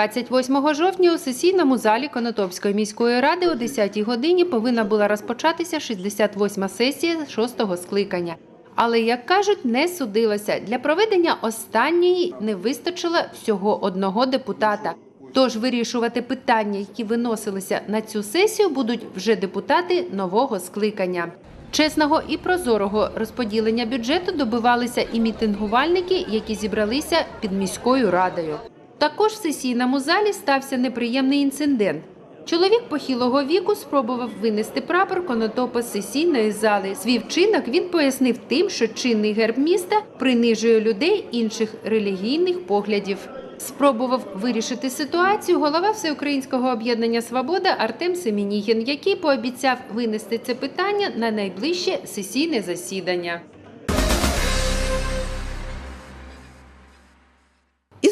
28 жовтня у сесійному залі Конотопської міської ради о 10 годині повинна була розпочатися 68-ма сесія 6-го скликання. Але, як кажуть, не судилося. Для проведення останньої не вистачило всього одного депутата. Тож вирішувати питання, які виносилися на цю сесію, будуть вже депутати нового скликання. Чесного і прозорого розподілення бюджету добивалися і мітингувальники, які зібралися під міською радою. Також в сесійному залі стався неприємний інцидент. Чоловік похилого віку спробував винести прапор конотопа з сесійної зали. Свій вчинок він пояснив тим, що чинний герб міста принижує людей інших релігійних поглядів. Спробував вирішити ситуацію голова Всеукраїнського об'єднання Свобода Артем Семенігін, який пообіцяв винести це питання на найближче сесійне засідання.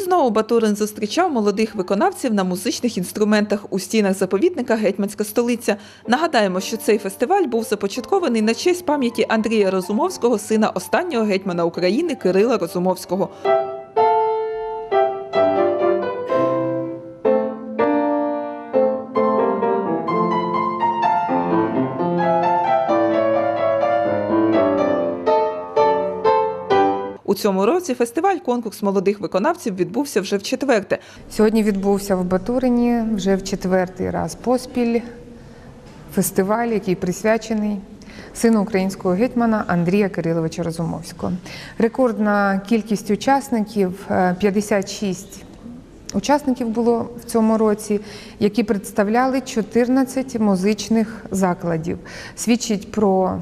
Знову Батурин зустрічав молодих виконавців на музичних інструментах у стінах заповідника Гетьманська столиця. Нагадаємо, що цей фестиваль був започаткований на честь пам'яті Андрія Розумовського, сина останнього гетьмана України Кирила Розумовського. Цьому році фестиваль конкурс молодих виконавців відбувся вже в четверте. Сьогодні відбувся в Батурині вже в четвертий раз поспіль фестиваль, який присвячений сину українського гетьмана Андрія Кириловича Розумовського. Рекордна кількість учасників е, 56 учасників було в цьому році, які представляли 14 музичних закладів. Свідчить про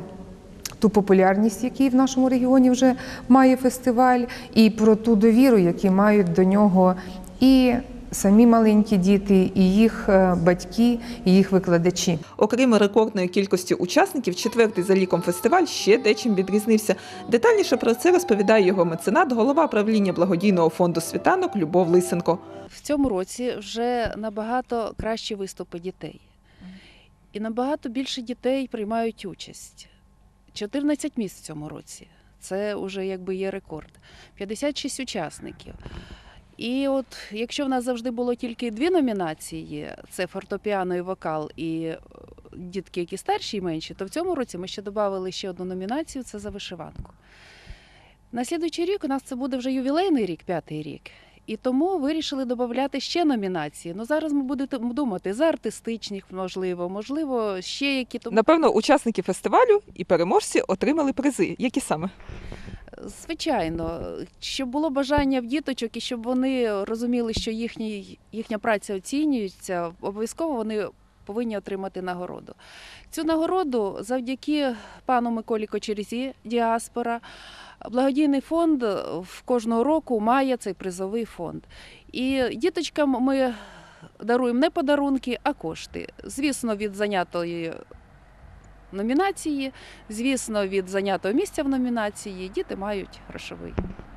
ту популярність, який в нашому регіоні вже має фестиваль, і про ту довіру, яку мають до нього і самі маленькі діти, і їх е, батьки, і їх викладачі. Окрім рекордної кількості учасників, четвертий за ліком фестиваль ще дечим відрізнився. Детальніше про це розповідає його меценат, голова правління благодійного фонду світанок Любов Лисенко. В цьому році вже набагато кращі виступи дітей. І набагато більше дітей приймають участь. 14 місць в цьому році. Це вже якби є рекорд. 56 учасників. І от якщо в нас завжди було тільки дві номінації: це фортепіано і вокал, і е, дітки, які старші і менші, то в цьому році ми ще додали ще одну номінацію це за вишиванку. На слідуючий рік у нас це буде вже ювілейний рік, п'ятий рік. І тому вирішили додати ще номінації. Ну зараз ми будемо думати за артистичних, можливо, можливо, ще які то Напевно, учасники фестивалю і переможці отримали призи. Які саме? звичайно, щоб було бажання в діточок і щоб вони розуміли, що їхній, їхня праця оцінюється, обов'язково вони повинні отримати нагороду. Цю нагороду завдяки пану Миколі Кочерзі, діаспора. Благодійний фонд в кожного року має цей призовий фонд. І діточкам ми даруємо не подарунки, а кошти. Звісно, від зайнятої номінації, звісно, від зайнятого місця в номінації діти мають грошовий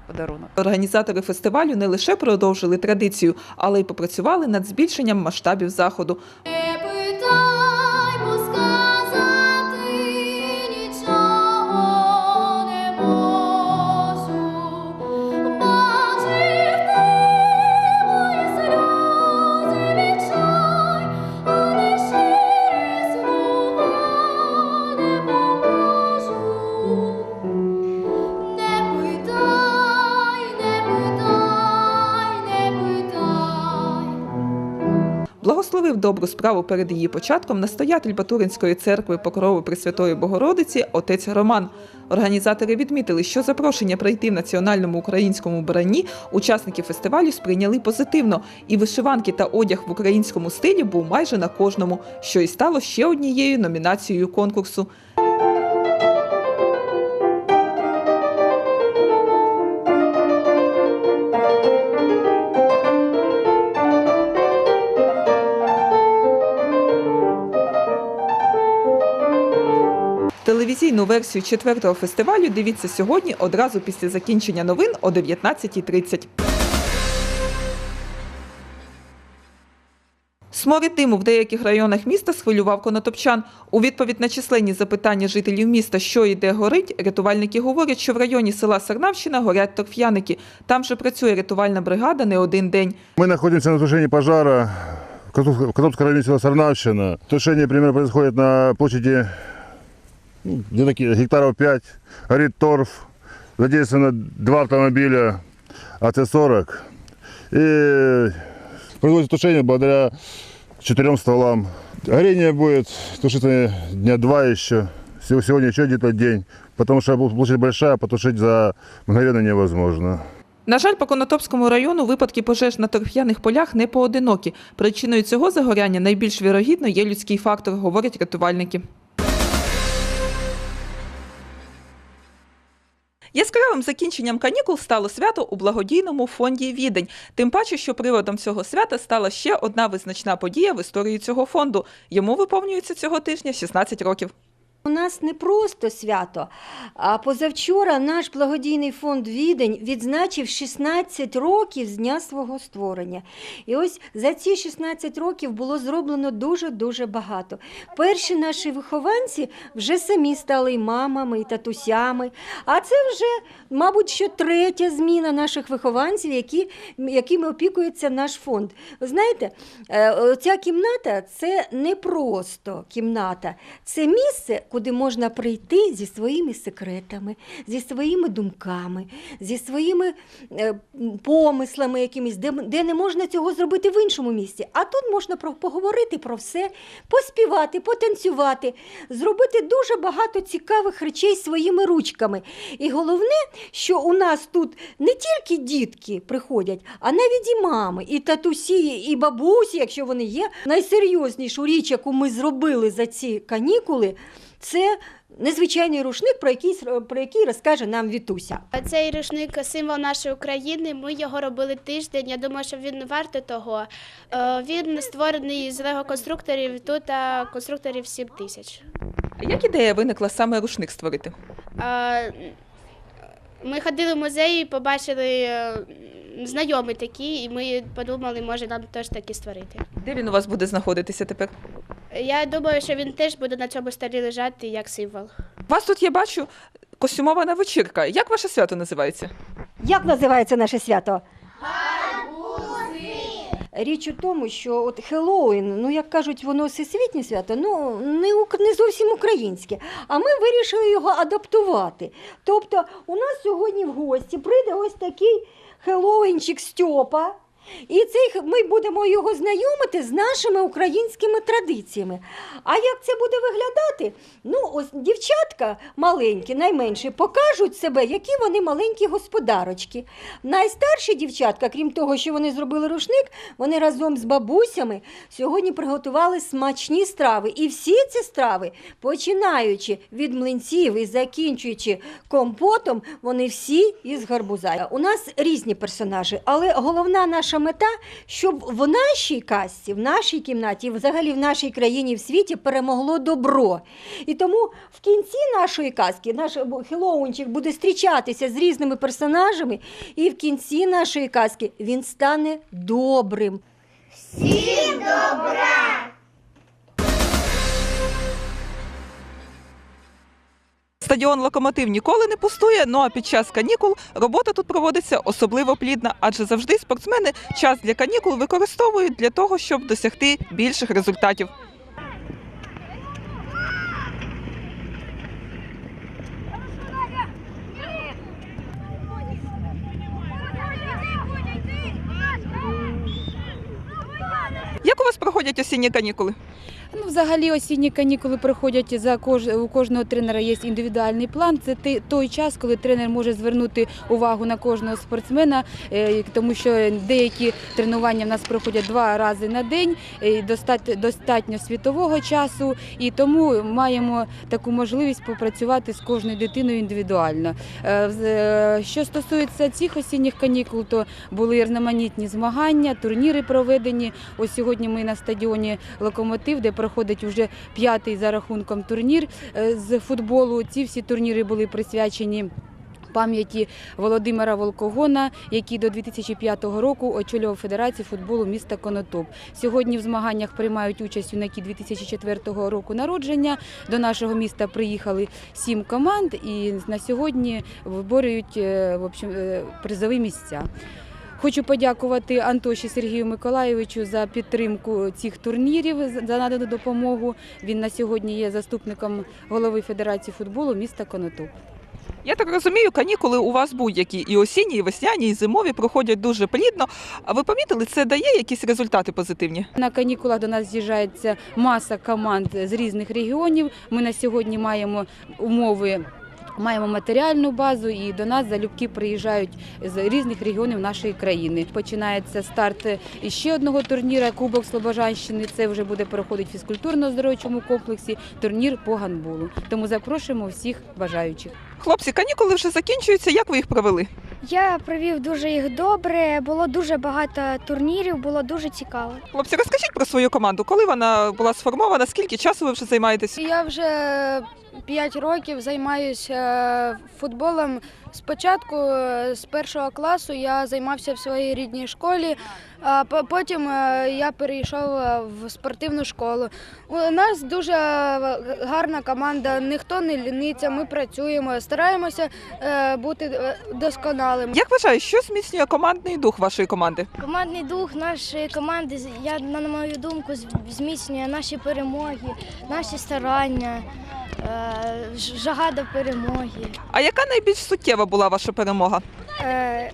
подарунок. Організатори фестивалю не лише продовжили традицію, але й попрацювали над збільшенням масштабів заходу. Благословив добру справу перед її початком настоятель Батуринської церкви Покрови Пресвятої Богородиці отець Роман. Організатори відмітили, що запрошення прийти в національному українському бранні учасники фестивалю сприйняли позитивно, і вишиванки та одяг в українському стилі був майже на кожному, що і стало ще однією номінацією конкурсу. Телевізійну версію четвертого фестивалю дивіться сьогодні одразу після закінчення новин о 19.30. Сморід диму в деяких районах міста схвилював конотопчан. У відповідь на численні запитання жителів міста, що і де горить, рятувальники говорять, що в районі села Сарнавщина горять торф'яники. Там же працює рятувальна бригада не один день. Мы находимся на тушении пожара в Котовском районе села Сарнавщина. Тушение примерно происходит на площади ну, где-то гектаров 5. Горит торф. Задействовано два автомобиля АТ-40. И производится тушение благодаря четырем стволам. Горение будет тушиться дня два еще. Сего- Сегодня еще где-то день. Потому что площадь большая, потушить за мгновенно невозможно. На жаль, по Конотопському району випадки пожеж на торф'яних полях не поодинокі. Причиною цього загоряння найбільш вірогідно є людський фактор, говорять рятувальники. Яскравим закінченням канікул стало свято у благодійному фонді Відень. Тим паче, що приводом цього свята стала ще одна визначна подія в історії цього фонду. Йому виповнюється цього тижня 16 років. У нас не просто свято, а позавчора наш благодійний фонд Відень відзначив 16 років з дня свого створення. І ось за ці 16 років було зроблено дуже-дуже багато. Перші наші вихованці вже самі стали і мамами, і татусями. А це вже, мабуть, що третя зміна наших вихованців, які, якими опікується наш фонд. Ви знаєте, е, ця кімната це не просто кімната, це місце, куди можна прийти зі своїми секретами, зі своїми думками, зі своїми е, помислами якимись, де, де не можна цього зробити в іншому місці. А тут можна про, поговорити про все, поспівати, потанцювати, зробити дуже багато цікавих речей своїми ручками. І головне, що у нас тут не тільки дітки приходять, а навіть і мами, і татусі, і бабусі, якщо вони є. Найсерйознішу річ, яку ми зробили за ці канікули, це незвичайний рушник, про який, про який розкаже нам Вітуся. Цей рушник символ нашої України. Ми його робили тиждень. Я думаю, що він варто того. Е, Він створений з лего-конструкторів. Тут конструкторів 7 тисяч. Як ідея виникла саме рушник створити? Е, Ми ходили в музей і побачили е, знайомі такі, і ми подумали, може нам теж такі створити. Де він у вас буде знаходитися тепер? Я думаю, що він теж буде на цьому столі лежати як символ. У вас тут я бачу костюмована вечірка. Як ваше свято називається? Як називається наше свято? Річ у тому, що от Хеллоуін, ну як кажуть, воно всесвітнє свято, ну не, не зовсім українське. А ми вирішили його адаптувати. Тобто, у нас сьогодні в гості прийде ось такий Хеллоуінчик Стьопа. І цей ми будемо його знайомити з нашими українськими традиціями. А як це буде виглядати? Ну, ось дівчатка маленькі, найменші, покажуть себе, які вони маленькі господарочки. Найстарші дівчатка, крім того, що вони зробили рушник, вони разом з бабусями сьогодні приготували смачні страви. І всі ці страви, починаючи від млинців і закінчуючи компотом, вони всі із гарбуза. У нас різні персонажі, але головна наша мета, щоб в нашій касті, в нашій кімнаті, взагалі в нашій країні в світі перемогло добро. І тому в кінці нашої казки наш Хелоунчик буде зустрічатися з різними персонажами, і в кінці нашої казки він стане добрим. Стадіон Локомотив ніколи не пустує. Ну а під час канікул робота тут проводиться особливо плідна, адже завжди спортсмени час для канікул використовують для того, щоб досягти більших результатів. Як у вас проходять осінні канікули? Ну, взагалі осінні канікули проходять за кож... у кожного тренера є індивідуальний план. Це той час, коли тренер може звернути увагу на кожного спортсмена, е, тому що деякі тренування в нас проходять два рази на день, е, достатньо, світового часу, і тому маємо таку можливість попрацювати з кожною дитиною індивідуально. Е, Що стосується цих осінніх канікул, то були різноманітні змагання, турніри проведені. Ось сьогодні ми на стадіоні Локомотив, де проходить вже п'ятий за рахунком турнір е, з футболу. Ці всі турніри були присвячені. пам'яті Володимира Волкогона, який до 2005 року очолював Федерацію футболу міста Конотоп. Сьогодні в змаганнях приймають участь юнаки 2004 року народження. До нашого міста приїхали сім команд і на сьогодні виборюють е, в е, призові місця. Хочу подякувати Антоші Сергію Миколайовичу за підтримку цих турнірів за надану допомогу. Він на сьогодні є заступником голови Федерації футболу міста Конотоп. Я так розумію, канікули у вас будь-які і осінні, і весняні, і зимові проходять дуже плідно. А ви помітили, це дає якісь результати позитивні? На канікулах до нас з'їжджається маса команд з різних регіонів. Ми на сьогодні маємо умови. Маємо матеріальну базу і до нас залюбки приїжджають з різних регіонів нашої країни. Починається старт ще одного турніра Кубок Слобожанщини. Це вже буде проходити в фізкультурно-здоровчому комплексі турнір по гандболу. Тому запрошуємо всіх бажаючих. Хлопці, канікули вже закінчуються. Як ви їх провели? Я провів дуже їх добре. Було дуже багато турнірів, було дуже цікаво. Хлопці, розкажіть про свою команду. Коли вона була сформована? Скільки часу ви вже займаєтесь? Я вже 5 років займаюся футболом. Спочатку е, з першого класу я займався в своїй рідній школі, а потім е, я перейшов е, в спортивну школу. У нас дуже гарна команда, ніхто не ліниться, ми працюємо, стараємося е, бути е, досконалим. Як вважаєш, що зміцнює командний дух вашої команди? Командний дух нашої команди, я на мою думку, зміцнює наші перемоги, наші старання, е, жага до перемоги. А яка найбільш суттєва була ваша перемога? Е,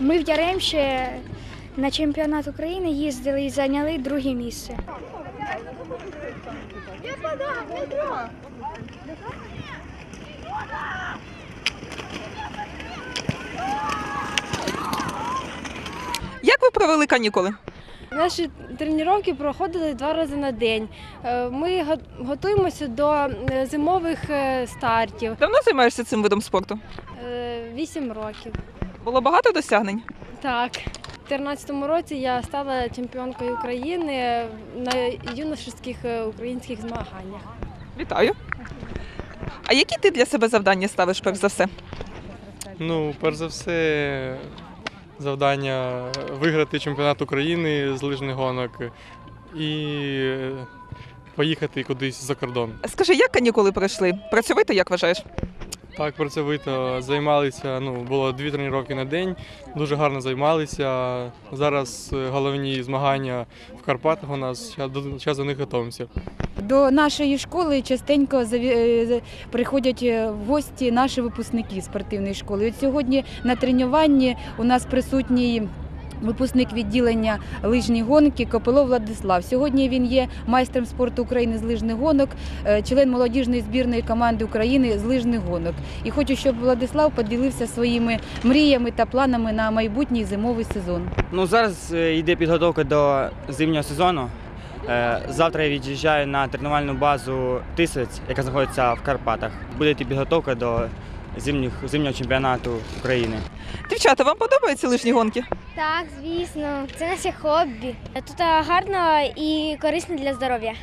Ми в Яремші на чемпіонат України їздили і зайняли друге місце. Як ви провели канікули? Наші тренування проходили два рази на день. Е, Ми готуємося до е, зимових е, стартів. Давно займаєшся цим видом спорту? Вісім років. Було багато досягнень. Так. У 2014 році я стала чемпіонкою України на юношеських українських змаганнях. Вітаю. А які ти для себе завдання ставиш перш за все? Ну, перш за все, завдання виграти чемпіонат України з лижних гонок і е, поїхати кудись за кордон. Скажи, як канікули пройшли? Працьовито, як вважаєш? Так, працьовито займалися. Ну, було дві тренування на день, дуже гарно займалися. Зараз е, головні змагання в Карпатах у нас. Зараз до них готуємося. До нашої школи частенько е, приходять е, в гості наші випускники спортивної школи. От сьогодні на тренуванні у нас присутній. Випускник відділення лижні гонки Копилов Владислав. Сьогодні він є майстром спорту України з лижних гонок, е, член молодіжної збірної команди України з лижних гонок. І хочу, щоб Владислав поділився своїми мріями та планами на майбутній зимовий сезон. Ну зараз е, йде підготовка до зимнього сезону. Е, Завтра я від'їжджаю на тренувальну базу Тисець, яка знаходиться в Карпатах. Буде підготовка до зимніх, зимнього чемпіонату України. Дівчата, вам подобаються лижні гонки? Так, звісно, це наше хобі. Тут гарно і корисно для здоров'я.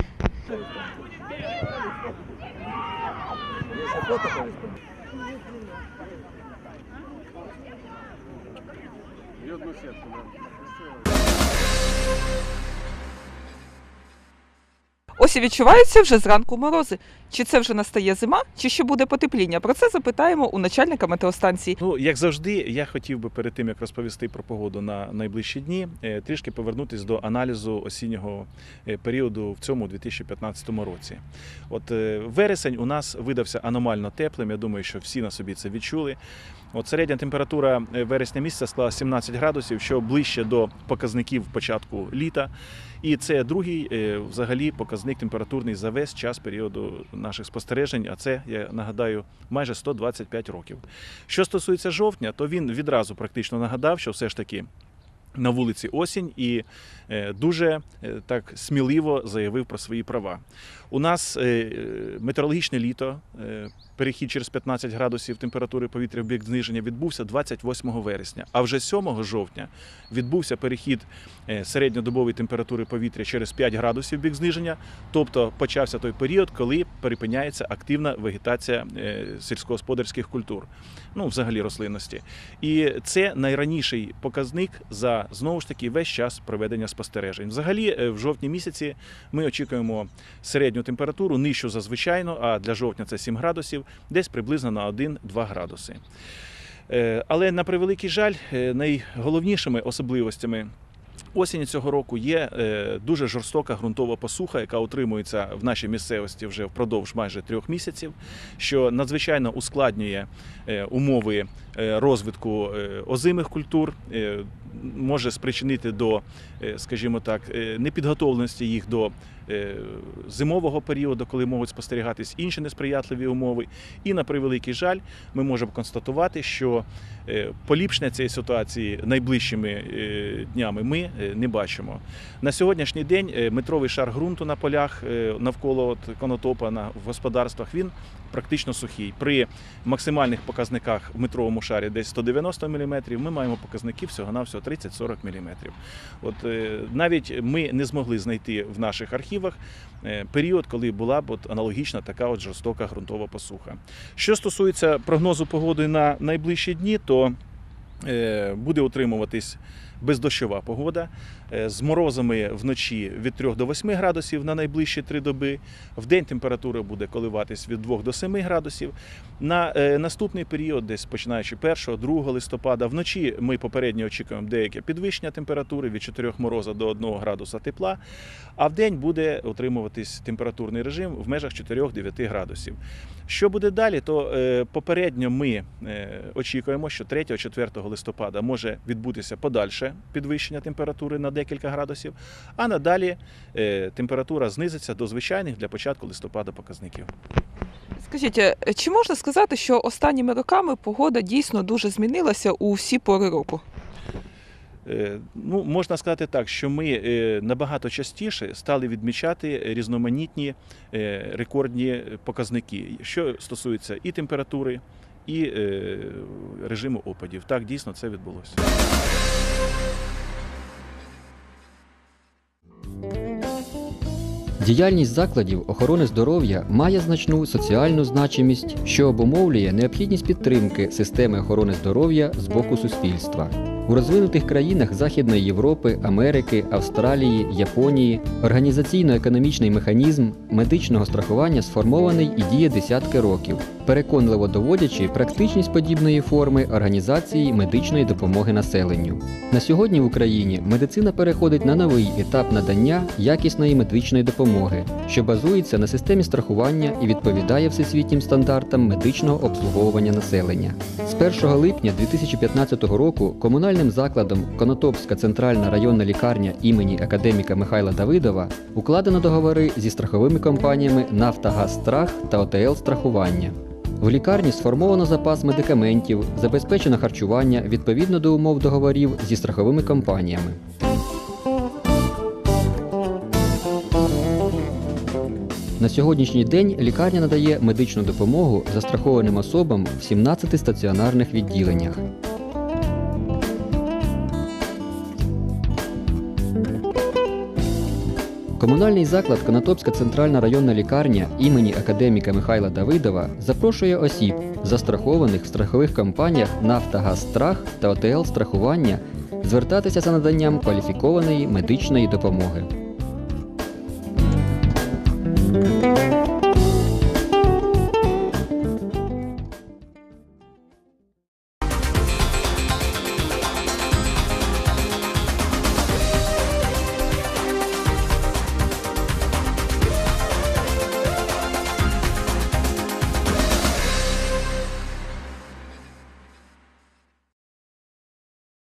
Ось і відчуваються вже зранку морози. Чи це вже настає зима, чи ще буде потепління? Про це запитаємо у начальника метеостанції. Ну, як завжди, я хотів би перед тим, як розповісти про погоду на найближчі дні, е, трішки повернутися до аналізу осіннього е, періоду в цьому 2015 році. От е, вересень у нас видався аномально теплим. Я думаю, що всі на собі це відчули. От середня температура е, вересня місяця склала 17 градусів, що ближче до показників початку літа. І це другий е, взагалі показник температурний за весь час періоду наших спостережень. А це я нагадаю майже 125 років. Що стосується жовтня, то він відразу практично нагадав, що все ж таки на вулиці Осінь і е, дуже е, так сміливо заявив про свої права. У нас е, метеорологічне літо, перехід через 15 градусів температури повітря в бік зниження відбувся 28 вересня. А вже 7 жовтня відбувся перехід середньодобової температури повітря через 5 градусів бік зниження. Тобто почався той період, коли припиняється активна вегетація сільськогосподарських культур, ну взагалі рослинності. І це найраніший показник за знову ж таки весь час проведення спостережень. Взагалі, е, в жовтні місяці ми очікуємо середню температуру нижчу за звичайно, а для жовтня це 7 градусів, десь приблизно на 1-2 градуси. Е, Але на превеликий жаль, е, найголовнішими особливостями осені цього року є е, дуже жорстока ґрунтова посуха, яка утримується в нашій місцевості вже впродовж майже трьох місяців, що надзвичайно ускладнює е, умови е, розвитку озимих культур, може спричинити до, скажімо так, непідготовленості їх до зимового періоду, коли можуть спостерігатись інші несприятливі умови. І на превеликий жаль, ми можемо констатувати, що е, поліпшення цієї ситуації найближчими е, днями ми е, не бачимо. На сьогоднішній день е, метровий шар ґрунту на полях е, навколо от конотопа на в господарствах він практично сухий. При максимальних показниках в метровому шарі десь 190 мм, ми маємо показники всього-навсього 30-40 мм. От е, навіть ми не змогли знайти в наших архівах е, період, коли була б от аналогічна така от жорстока ґрунтова посуха. Що стосується прогнозу погоди на найближчі дні, то буде утримуватись бездощова погода е, з морозами вночі від 3 до 8 градусів на найближчі 3 доби. В день температура буде коливатись від 2 до 7 градусів. На е, наступний період, десь починаючи 1-2 листопада, вночі ми попередньо очікуємо деяке підвищення температури від 4 мороза до 1 градуса тепла, а в день буде утримуватись температурний режим в межах 4-9 градусів. Що буде далі, то е, попередньо ми е, очікуємо, що 3-4 листопада може відбутися подальше підвищення температури на декілька градусів, а надалі е, температура знизиться до звичайних для початку листопада показників. Скажіть, е, чи можна сказати, що останніми роками погода дійсно дуже змінилася у всі пори року? Е, Ну, можна сказати так, що ми набагато частіше стали відмічати різноманітні рекордні показники, що стосується і температури, і е, режиму опадів. Так, дійсно це відбулося. Діяльність закладів охорони здоров'я має значну соціальну значимість, що обумовлює необхідність підтримки системи охорони здоров'я з боку суспільства. У розвинутих країнах Західної Європи, Америки, Австралії, Японії організаційно-економічний механізм медичного страхування сформований і діє десятки років, переконливо доводячи практичність подібної форми організації медичної допомоги населенню. На сьогодні в Україні медицина переходить на новий етап надання якісної медичної допомоги, що базується на системі страхування і відповідає всесвітнім стандартам медичного обслуговування населення. З 1 липня 2015 року комунальним закладом Конотопська центральна районна лікарня імені академіка Михайла Давидова укладено договори зі страховими компаніями Нафтогазстрах та ОТЛ Страхування. В лікарні сформовано запас медикаментів, забезпечено харчування відповідно до умов договорів зі страховими компаніями. На сьогоднішній день лікарня надає медичну допомогу застрахованим особам в 17 стаціонарних відділеннях. Комунальний заклад Конотопська центральна районна лікарня імені академіка Михайла Давидова запрошує осіб, застрахованих в страхових компаніях Нафтогазстрах та ОТЛ страхування, звертатися за наданням кваліфікованої медичної допомоги.